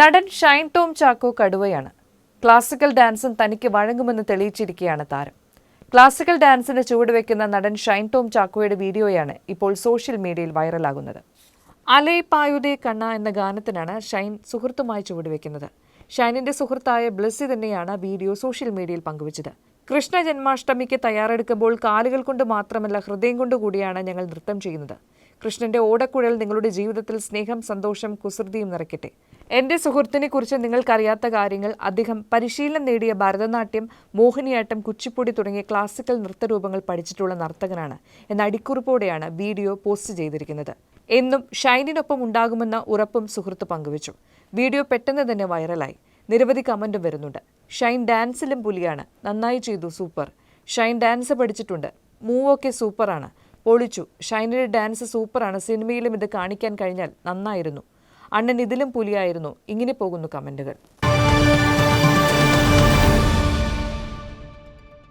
നടൻ ഷൈൻ ടോം ചാക്കോ കടുവയാണ്. ക്ലാസിക്കൽ ഡാൻസും തനിക്ക് വഴങ്ങുമെന്ന് തെളിയിച്ചിരിക്കുകയാണ് താരം. ക്ലാസിക്കൽ ഡാൻസിന് ചുവടുവെക്കുന്ന നടൻ ഷൈൻ ടോം ചാക്കോയുടെ വീഡിയോയാണ് ഇപ്പോൾ സോഷ്യൽ മീഡിയയിൽ വൈറലാകുന്നത്. അലേ പായുദേ കണ്ണ എന്ന ഗാനത്തിനാണ് ഷൈൻ സുഹൃത്തുമായി ചുവടുവെക്കുന്നത് ഷൈനിന്റെ സുഹൃത്തായ ബ്ലസ്സി തന്നെയാണ് വീഡിയോ സോഷ്യൽ മീഡിയയിൽ പങ്കുവച്ചത്. കൃഷ്ണ ജന്മാഷ്ടമിക്ക് തയ്യാറെടുക്കുമ്പോൾ കാലുകൾ കൊണ്ട് മാത്രമല്ല ഹൃദയം കൊണ്ട് കൂടിയാണ് ഞങ്ങൾ നൃത്തം ചെയ്യുന്നത്. കൃഷ്ണന്റെ ഓടക്കുഴൽ നിങ്ങളുടെ ജീവിതത്തിൽ സ്നേഹം സന്തോഷം കുസൃതിയും നിറയ്ക്കട്ടെ. എന്റെ സുഹൃത്തിനെ കുറിച്ച് നിങ്ങൾക്കറിയാത്ത കാര്യങ്ങൾ അദ്ദേഹം പരിശീലനം നേടിയ ഭരതനാട്യം മോഹിനിയാട്ടം കുച്ചിപ്പുടി തുടങ്ങിയ ക്ലാസിക്കൽ നൃത്തരൂപങ്ങൾ പഠിച്ചിട്ടുള്ള നർത്തകനാണ്. എന്ന അടിക്കുറിപ്പോടെയാണ് വീഡിയോ പോസ്റ്റ് ചെയ്തിരിക്കുന്നത്. എന്നും ഷൈനിനൊപ്പം ഉണ്ടാകുമെന്ന ഉറപ്പും സുഹൃത്ത് പങ്കുവച്ചു. വീഡിയോ പെട്ടെന്ന് തന്നെ വൈറലായി. നിരവധി കമന്റും വരുന്നുണ്ട്. ഷൈൻ ഡാൻസിലും പുലിയാണ്. നന്നായി ചെയ്തു. സൂപ്പർ. ഷൈൻ ഡാൻസ് പഠിച്ചിട്ടുണ്ട്. മൂവൊക്കെ സൂപ്പറാണ്. പൊളിച്ചു. ഷൈനിയുടെ ഡാൻസ് സൂപ്പറാണ്. സിനിമയിലും ഇത് കാണിക്കാൻ കഴിഞ്ഞാൽ നന്നായിരുന്നു. അണ്ണൻ ഇതിലും പുലിയായിരുന്നു. ഇങ്ങനെ പോകുന്നു കമന്റുകൾ.